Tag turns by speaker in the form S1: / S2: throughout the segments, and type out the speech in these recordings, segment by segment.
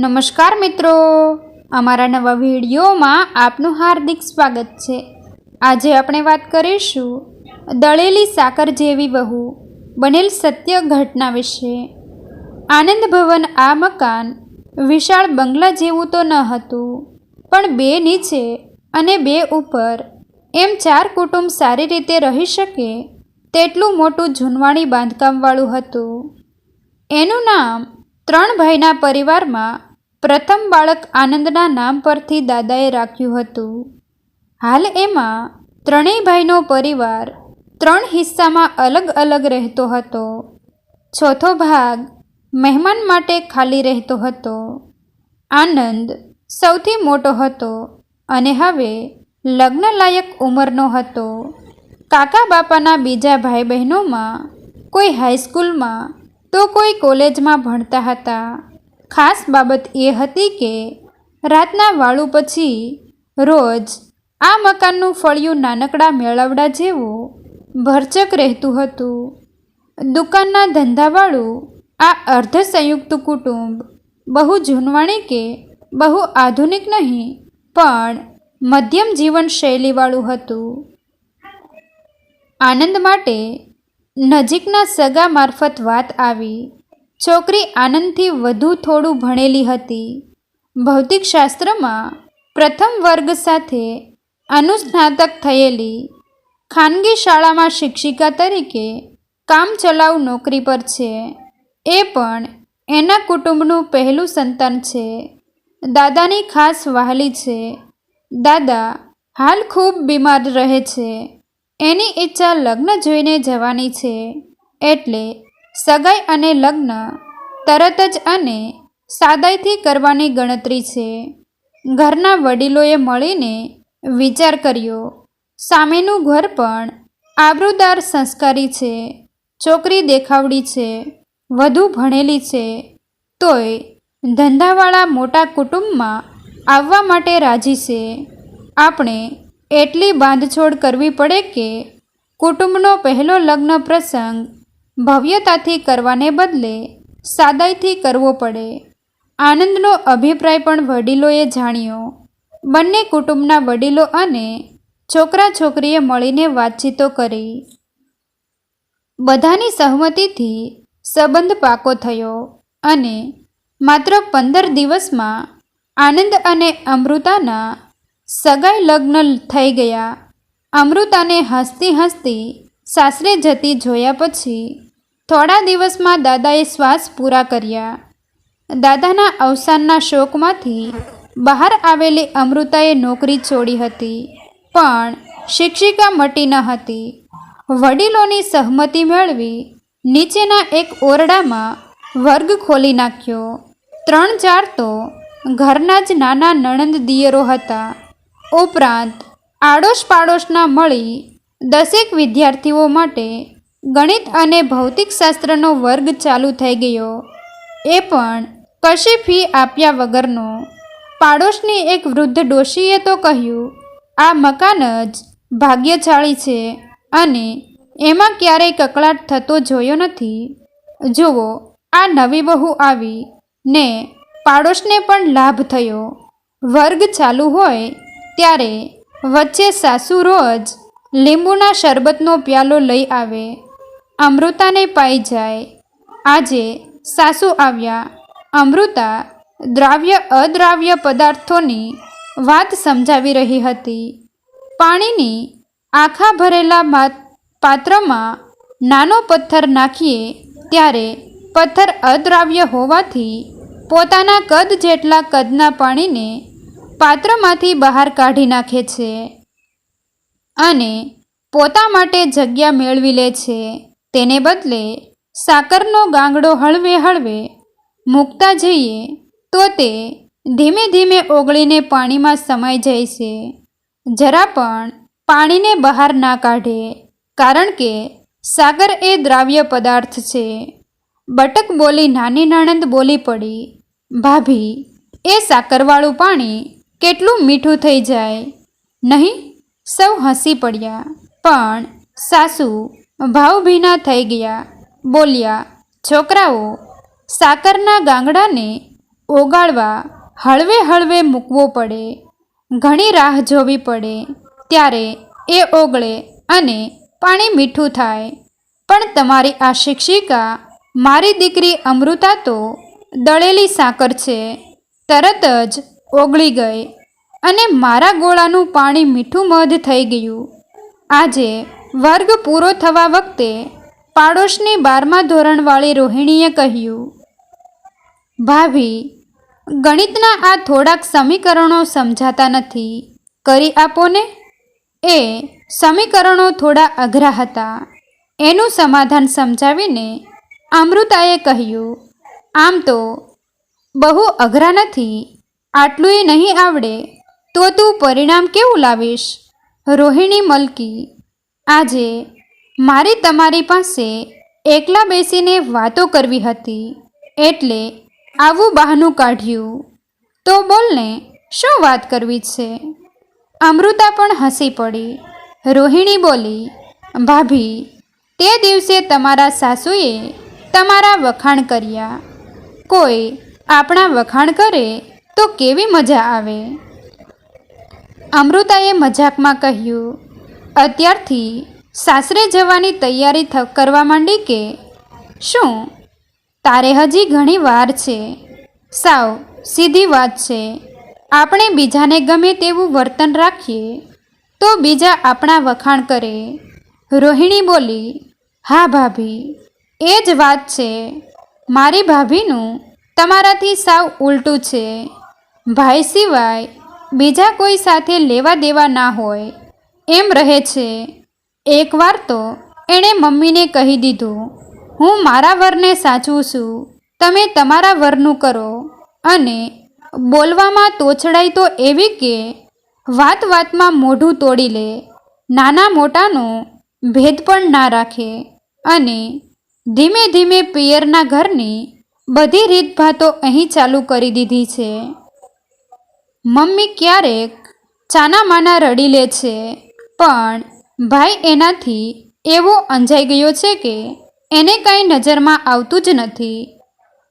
S1: નમસ્કાર મિત્રો. અમારા નવા વિડીયોમાં આપનું હાર્દિક સ્વાગત છે. આજે આપણે વાત કરીશું દળેલી સાકર જેવી વહુ, બનેલ સત્ય ઘટના વિશે. આનંદ ભવન આ મકાન વિશાળ બંગલા જેવું તો ન હતું, પણ બે નીચે અને બે ઉપર એમ ચાર કુટુંબ સારી રીતે રહી શકે તેટલું મોટું જૂનવાણી બાંધકામવાળું હતું. એનું નામ ત્રણ ભાઈના પરિવારમાં પ્રથમ બાળક આનંદના નામ પરથી દાદાએ રાખ્યું હતું. હાલ એમાં ત્રણેય ભાઈનો પરિવાર ત્રણ હિસ્સામાં અલગ અલગ રહેતો હતો. ચોથો ભાગ મહેમાન માટે ખાલી રહેતો હતો. આનંદ સૌથી મોટો હતો અને હવે લગ્નલાયક ઉંમરનો હતો. કાકા બાપાના બીજા ભાઈ બહેનોમાં કોઈ હાઈસ્કૂલમાં તો કોઈ કોલેજમાં ભણતા હતા. ખાસ બાબત એ હતી કે રાતના વાળું પછી રોજ આ મકાનનું ફળિયું નાનકડા મેળવડા જેવું ભરચક રહેતું હતું. દુકાનના ધંધાવાળું આ અર્ધ સંયુક્ત કુટુંબ બહુ જૂનવાણી કે બહુ આધુનિક નહીં, પણ મધ્યમ જીવન શૈલીવાળું હતું. આનંદ માટે નજીકના સગા મારફત વાત આવી. છોકરી આનંદથી વધુ થોડું ભણેલી હતી. ભૌતિકશાસ્ત્રમાં પ્રથમ વર્ગ સાથે અનુસ્નાતક થયેલી ખાનગી શાળામાં શિક્ષિકા તરીકે કામ ચલાવ નોકરી પર છે. એ પણ એના કુટુંબનું પહેલું સંતાન છે. દાદાની ખાસ વહાલી છે. દાદા હાલ ખૂબ બીમાર રહે છે. એની ઈચ્છા લગ્ન જોઈને જવાની છે. એટલે સગાઈ અને લગ્ન તરત જ અને સાદાઈથી કરવાની ગણતરી છે. ઘરના વડીલોએ મળીને વિચાર કર્યો, સામેનું ઘર પણ આબરૂદાર સંસ્કારી છે, છોકરી દેખાવડી છે, વધુ ભણેલી છે, તોય ધંધાવાળા મોટા કુટુંબમાં આવવા માટે રાજી છે. આપણે એટલી બાંધછોડ કરવી પડે કે કુટુંબનો પહેલો લગ્ન પ્રસંગ ભવ્યતાથી કરવાને બદલે સાદાઈથી કરવો પડે. આનંદનો અભિપ્રાય પણ વડીલોએ જાણ્યો. બંને કુટુંબના વડીલો અને છોકરા છોકરીએ મળીને વાતચીતો કરી. બધાની સહમતિથી સંબંધ પાકો થયો અને માત્ર પંદર દિવસમાં આનંદ અને અમૃતાના સગાઈ લગ્ન થઈ ગયા. અમૃતાને હસતી હસતી સાસરે જતી જોયા પછી થોડા દિવસમાં દાદાએ શ્વાસ પૂરા કર્યા. દાદાના અવસાનના શોકમાંથી બહાર આવેલી અમૃતાએ નોકરી છોડી હતી, પણ શિક્ષિકા મટી ન હતી. વડીલોની સહમતિ મેળવી નીચેના એક ઓરડામાં વર્ગ ખોલી નાખ્યો. ત્રણ ચાર તો ઘરના જ નાના નણંદ દિયરો હતા. ઉપરાંત આડોશ પાડોશના મળી દસેક વિદ્યાર્થીઓ માટે ગણિત અને ભૌતિકશાસ્ત્રનો વર્ગ ચાલુ થઈ ગયો. એ પણ કશી ફી આપ્યા વગરનો. પાડોશની એક વૃદ્ધ ડોશીએ તો કહ્યું, આ મકાન જ ભાગ્યશાળી છે અને એમાં ક્યારેય કકળાટ થતો જોયો નથી. જુઓ, આ નવી બહુ આવી ને પાડોશને પણ લાભ થયો. વર્ગ ચાલુ હોય ત્યારે વચ્ચે સાસુ રોજ લીંબુના શરબતનો પ્યાલો લઈ આવે. અમૃતાને પાઈ જાય. આજે સાસુ આવ્યા. અમૃતા દ્રાવ્ય અદ્રાવ્ય પદાર્થોની વાત સમજાવી રહી હતી. પાણીની આખા ભરેલા પાત્રમાં નાનો પથ્થર નાખીએ ત્યારે પથ્થર અદ્રાવ્ય હોવાથી પોતાના કદ જેટલા કદના પાણીને પાત્રમાંથી બહાર કાઢી નાખે છે અને પોતા માટે જગ્યા મેળવી લે છે. તેને બદલે સાકરનો ગાંગડો હળવે હળવે મૂકતા જઈએ, તો તે ધીમે ધીમે ઓગળીને પાણીમાં સમાઈ જાય છે. જરા પણ પાણીને બહાર ના કાઢે, કારણ કે સાગર એ દ્રાવ્ય પદાર્થ છે. બટક બોલી નાની નણંદ બોલી પડી, ભાભી, એ સાકરવાળું પાણી કેટલું મીઠું થઈ જાય. નહીં, સૌ હસી પડ્યા. પણ સાસુ ભાવભીના થઈ ગયા. બોલ્યા, છોકરાઓ, સાકરના ગાંગડાને ઓગાળવા હળવે હળવે મૂકવો પડે. ઘણી રાહ જોવી પડે. ત્યારે એ ઓગળે અને પાણી મીઠું થાય. પણ તમારી આ શિક્ષિકા મારી દીકરી અમૃતા તો દળેલી સાકર છે. તરત જ ઓગળી ગઈ અને મારા ગોળાનું પાણી મીઠું મધ થઈ ગયું. આજે વર્ગ પૂરો થવા વખતે પાડોશની બારમા ધોરણવાળી રોહિણીએ કહ્યું, ભાભી, ગણિતના આ થોડાક સમીકરણો સમજાતા નથી. કરી આપો ને. એ સમીકરણો થોડા અઘરા હતા. એનું સમાધાન સમજાવીને અમૃતાએ કહ્યું, આમ તો બહુ અઘરા નથી. આટલુંય નહીં આવડે, તો તું પરિણામ કેવું લાવીશ? રોહિણી મલકી આજે મારે તમારી પાસે એકલા બેસીને વાતો કરવી હતી, એટલે આવું બહાનું કાઢ્યું. તો બોલને, શું વાત કરવી છે? અમૃતા પણ હસી પડી. રોહિણી બોલી, ભાભી, તે દિવસે તમારા સાસુએ તમારા વખાણ કર્યા. કોઈ આપણા વખાણ કરે તો કેવી મજા આવે? અમૃતાએ મજાકમાં કહ્યું અત્યારથી સાસરે જવાની તૈયારી કરવા માંડી કે, શું? તારે હજી ઘણી વાર છે. સાવ, સીધી વાત છે. આપણે બીજાને ગમે તેવું વર્તન રાખીએ, તો બીજા આપણા વખાણ કરે. રોહિણી બોલી, હા ભાભી, એ જ વાત છે. મારી ભાભીનું તમારાથી સાવ ઉલટું છે. ભાઈ સિવાય બીજા કોઈ સાથે લેવા દેવા ના હોય એમ રહે છે, એકવાર તો એણે મમ્મીને કહી દીધું, હું મારા વરને સાચવું છું, તમે તમારા વરનું કરો. અને બોલવામાં તોછડાઈ તો એવી કે વાત વાતમાં મોઢું તોડી લે, નાના મોટાનો ભેદ પણ ના રાખે અને ધીમે ધીમે પિયરના ઘરની બધી રીતભાતો અહીં ચાલુ કરી દીધી છે. મમ્મી ક્યારેક ચાના માના રડી લે છે. પણ ભાઈ એનાથી એવો અંજાઈ ગયો છે કે એને કંઈ નજરમાં આવતું જ નથી.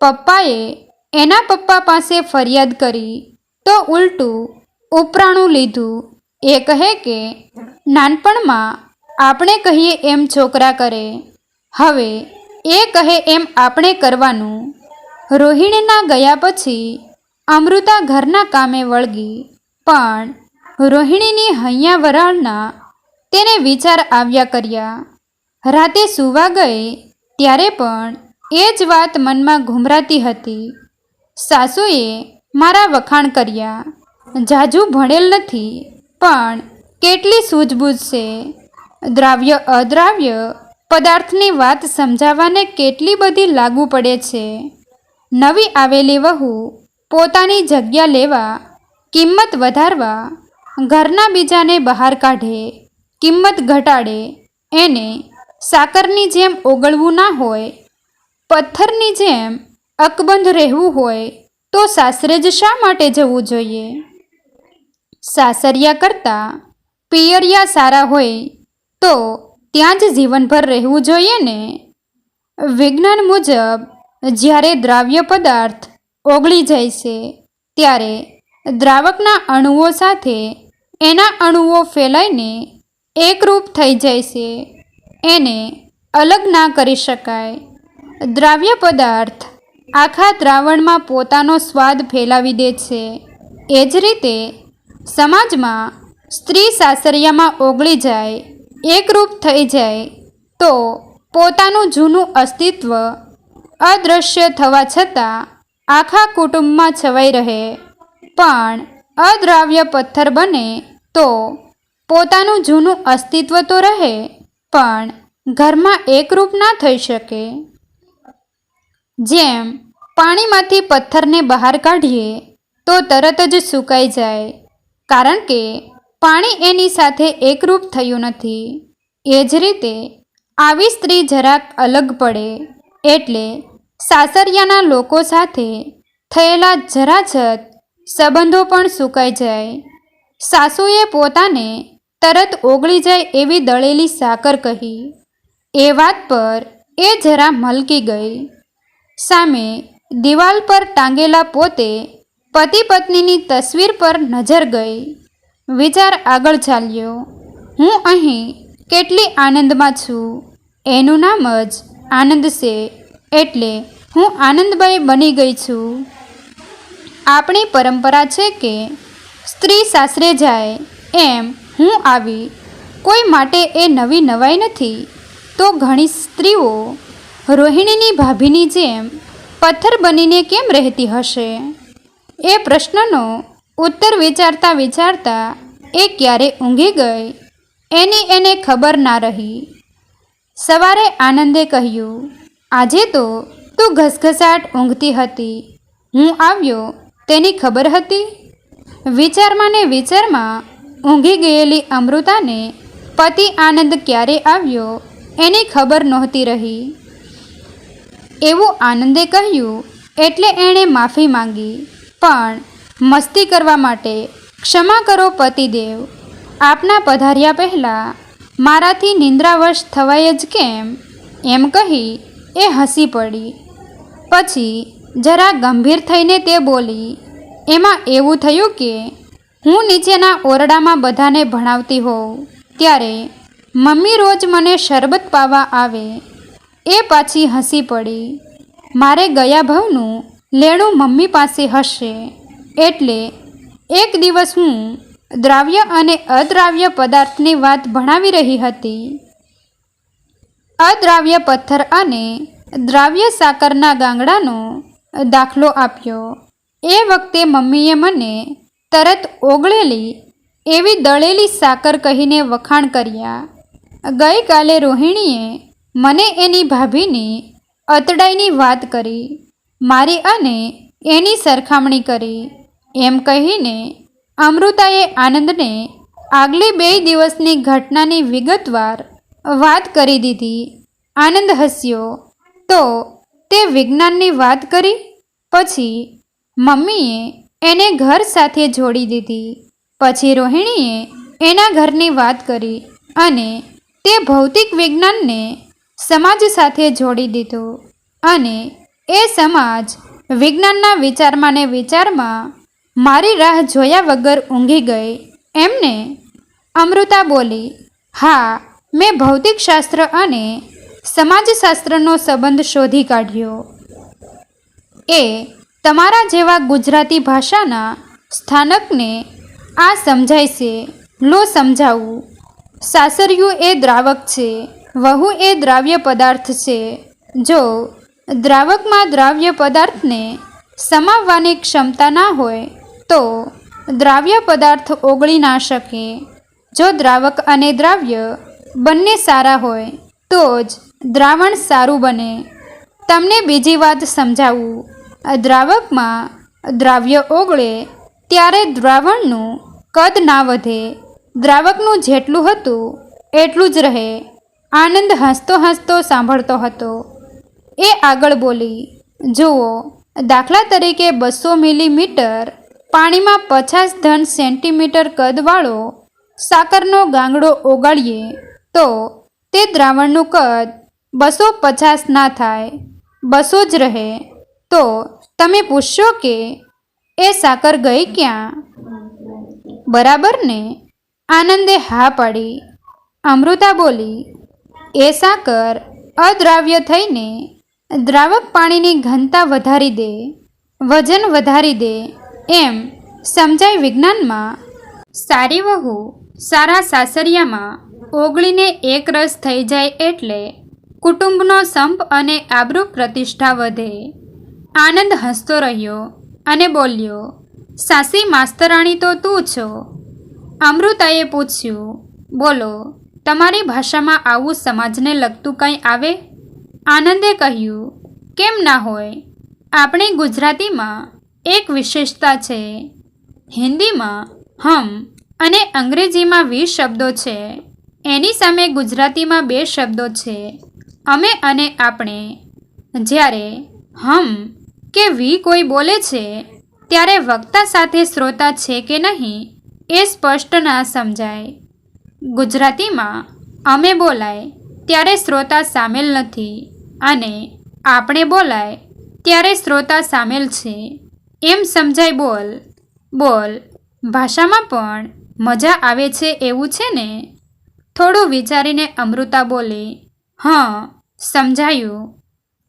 S1: પપ્પાએ એના પપ્પા પાસે ફરિયાદ કરી તો ઉલટું ઉપરાણું લીધું. એ કહે કે, નાનપણમાં આપણે કહીએ એમ છોકરા કરે. હવે એ કહે એમ આપણે કરવાનું. રોહિણીના ગયા પછી અમૃતા ઘરના કામે વળગી. પણ રોહિણીની હૈયા વરાળના તેને વિચાર આવ્યા કર્યા. રાતે સૂવા ગઈ ત્યારે પણ એ જ વાત મનમાં ઘૂમરાતી હતી. સાસુએ મારા વખાણ કર્યા. જાજુ ભણેલ નથી, પણ કેટલી સૂઝબૂઝ છે. દ્રાવ્ય અદ્રાવ્ય પદાર્થની વાત સમજાવવાને કેટલી બધી લાગુ પડે છે. નવી આવેલી વહુ પોતાની જગ્યા લેવા, કિંમત વધારવા ઘરના બીજાને બહાર કાઢે, કિંમત ઘટાડે, એને સાકરની જેમ ઓગળવું ના હોય, પથ્થરની જેમ અકબંધ રહેવું હોય, તો સાસરે જ શા માટે જવું જોઈએ? સાસરિયા કરતાં પિયરિયા સારા હોય, તો ત્યાં જ જીવનભર રહેવું જોઈએ ને? વિજ્ઞાન મુજબ, જ્યારે દ્રાવ્ય પદાર્થ ઓગળી જાય છે, ત્યારે દ્રાવકના અણુઓ સાથે એના અણુઓ ફેલાઈને એકરૂપ થઈ જાય છે. એને અલગ ના કરી શકાય. દ્રાવ્ય પદાર્થ આખા દ્રાવણમાં પોતાનો સ્વાદ ફેલાવી દે છે. એ જ રીતે સમાજમાં સ્ત્રી સાસરિયામાં ઓગળી જાય, એકરૂપ થઈ જાય, તો પોતાનું જૂનું અસ્તિત્વ અદૃશ્ય થવા છતાં આખા કુટુંબમાં છવાઈ રહે. પણ અદ્રાવ્ય પથ્થર બને તો પોતાનું જૂનું અસ્તિત્વ તો રહે, પણ ઘરમાં એકરૂપ ના થઈ શકે. જેમ પાણીમાંથી પથ્થરને બહાર કાઢીએ, તો તરત જ સુકાઈ જાય, કારણ કે પાણી એની સાથે એકરૂપ થયું નથી. એ જ રીતે આવી સ્ત્રી જરાક અલગ પડે, એટલે સાસરિયાના લોકો સાથે થયેલા જરાજત સંબંધો પણ સુકાઈ જાય. સાસુએ પોતાને તરત ઓગળી જાય એવી દળેલી સાકર કહી. એ વાત પર એ જરા મલકી ગઈ. સામે દિવાલ પર ટાંગેલા પોતે પતિ પત્નીની તસવીર પર નજર ગઈ. વિચાર આગળ ચાલ્યો. હું અહીં કેટલી આનંદમાં છું. એનું નામ જ આનંદ છે. એટલે હું આનંદભાઈ બની ગઈ છું. આપણી પરંપરા છે કે સ્ત્રી સાસરે જાય એમ હું આવી કોઈ માટે એ નવી નવાઈ નથી. તો ઘણી સ્ત્રીઓ રોહિણીની ભાભીની જેમ પથ્થર બનીને કેમ રહેતી હશે? એ પ્રશ્નનો ઉત્તર વિચારતા વિચારતા એ ક્યારે ઊંઘી ગઈ? એની એને ખબર ના રહી. સવારે આનંદે કહ્યું, આજે તો તું ઘસઘસાટ ઊંઘતી હતી. હું આવ્યો તેની ખબર હતી? વિચારમાં ને વિચારમાં ઊંઘી ગયેલી અમૃતાને પતિ આનંદ ક્યારે આવ્યો એની ખબર નહોતી રહી. એવું આનંદે કહ્યું એટલે એણે માફી માંગી. પણ મસ્તી કરવા માટે ક્ષમા કરો પતિદેવ. આપના પધાર્યા પહેલાં મારાથી નિંદ્રાવશ થવાય જ કેમ? એમ કહી એ હસી પડી. પછી જરા ગંભીર થઈને તે બોલી, એમાં એવું થયું કે હું નીચેના ઓરડામાં બધાને ભણાવતી હોઉં, ત્યારે મમ્મી રોજ મને શરબત પાવા આવે. એ પાછી હસી પડી. મારે ગયા ભાવનું લેણું મમ્મી પાસે હશે, એટલે એક દિવસ હું દ્રાવ્ય અને અદ્રાવ્ય પદાર્થની વાત ભણાવી રહી હતી. અદ્રાવ્ય પથ્થર અને દ્રાવ્ય સાકરના ગાંગડાનો દાખલો આપ્યો. એ વખતે મમ્મીએ મને તરત ઓગળેલી એવી દળેલી સાકર કહીને વખાણ કર્યા. ગઈકાલે રોહિણીએ મને એની ભાભીની અતડાઈની વાત કરી. મારી અને એની સરખામણી કરી. એમ કહીને અમૃતાએ આનંદને આગલી બે દિવસની ઘટનાની વિગતવાર વાત કરી દીધી. આનંદ હસ્યો. તો તે વિજ્ઞાનની વાત કરી, પછી મમ્મીએ એને ઘર સાથે જોડી દીધી. પછી રોહિણીએ એના ઘરની વાત કરી અને તે ભૌતિક વિજ્ઞાનને સમાજ સાથે જોડી દીધો અને એ સમાજ વિજ્ઞાનના વિચારમાં ને વિચારમાં મારી રાહ જોયા વગર ઊંઘી ગઈ. એમને અમૃતા બોલી, હા, મેં ભૌતિકશાસ્ત્ર અને સમાજશાસ્ત્રનો સંબંધ શોધી કાઢ્યો. એ તમારા જેવા ગુજરાતી ભાષાના સ્થાનકને આ સમજાય છે. લો સમજાવું. સાસરિયું એ દ્રાવક છે. વહુ એ દ્રાવ્ય પદાર્થ છે. જો દ્રાવકમાં દ્રાવ્ય પદાર્થને સમાવવાની ક્ષમતા ના હોય, તો દ્રાવ્ય પદાર્થ ઓગળી ના શકે. જો દ્રાવક અને દ્રાવ્ય બંને સારા હોય, તો જ દ્રાવણ સારું બને. તમને બીજી વાત સમજાવું. દ્રાવકમાં દ્રાવ્ય ઓગળે ત્યારે દ્રાવણનું કદ ના વધે. દ્રાવકનું જેટલું હતું, એટલું જ રહે. આનંદ હસતો હસતો સાંભળતો હતો. એ આગળ બોલી, જુઓ, દાખલા તરીકે બસો મિલીમીટર પાણીમાં પચાસ ધન સેન્ટીમીટર કદવાળો સાકરનો ગાંગડો ઓગાળીએ તો તે દ્રાવણનું કદ બસો પચાસ ના થાય, બસો જ રહે. તો તમે પૂછશો કે એ સાકર ગઈ ક્યાં? બરાબર ને? આનંદે હા પાડી. અમૃતા બોલી, એ સાકર અદ્રાવ્ય થઈને દ્રાવક પાણીની ઘનતા વધારી દે, વજન વધારી દે. એમ સમજાય વિજ્ઞાનમાં, સારી વહુ સારા સાસરિયામાં ઓગળીને એક રસ થઈ જાય એટલે કુટુંબનો સંપ અને આબરૂ પ્રતિષ્ઠા વધે. આનંદ હસતો રહ્યો અને બોલ્યો, સાસી, માસ્તરાણી તો તું છો. અમૃતાએ પૂછ્યું, બોલો, તમારી ભાષામાં આવું સમાજને લગતું કંઈ આવે? આનંદે કહ્યું, કેમ ના હોય? આપણી ગુજરાતીમાં એક વિશેષતા છે. હિન્દીમાં હમ અને અંગ્રેજીમાં વીસ શબ્દો છે. એની સામે ગુજરાતીમાં બે શબ્દો છે. અમે અને આપણે જ્યારે હમ કે વી કોઈ બોલે છે, ત્યારે વક્તા સાથે શ્રોતા છે કે નહીં એ સ્પષ્ટ ના સમજાય. ગુજરાતીમાં અમે બોલાય ત્યારે શ્રોતા સામેલ નથી અને આપણે બોલાય ત્યારે શ્રોતા સામેલ છે. એમ સમજાય બોલ. બોલ ભાષામાં પણ મજા આવે છે એવું છે ને? થોડું વિચારીને અમૃતા બોલી, હં સમજાયું.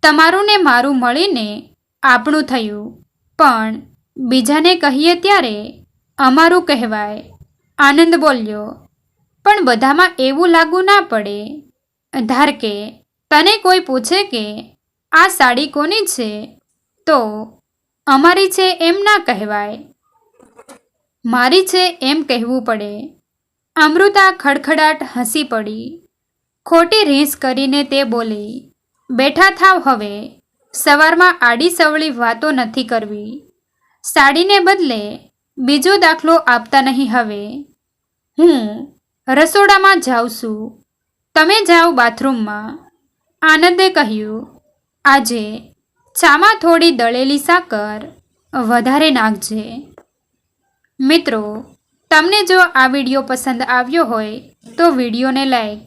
S1: તમારું ને મારું મળીને આપણું થયું. પણ બીજાને કહીએ ત્યારે અમારું કહેવાય. આનંદ બોલ્યો. પણ બધામાં એવું લાગુ ના પડે. ધાર કે તને કોઈ પૂછે કે આ સાડી કોની છે, તો અમારી છે એમ ના કહેવાય. મારી છે એમ કહેવું પડે. અમૃતા ખડખડાટ હસી પડી. ખોટી રીસ કરીને તે બોલી, બેઠા થાવ હવે. સવારમાં આડી સવળી વાતો નથી કરવી. સાડીને બદલે બીજો દાખલો આપતા નહીં હવે. હું રસોડામાં જાઉં છું. તમે જાઓ બાથરૂમમાં. આનંદે કહ્યું, આજે ચામાં થોડી દળેલી સાકર વધારે નાખજે. મિત્રો, તમને જો આ વીડિયો પસંદ આવ્યો હોય તો વિડીયોને લાઈક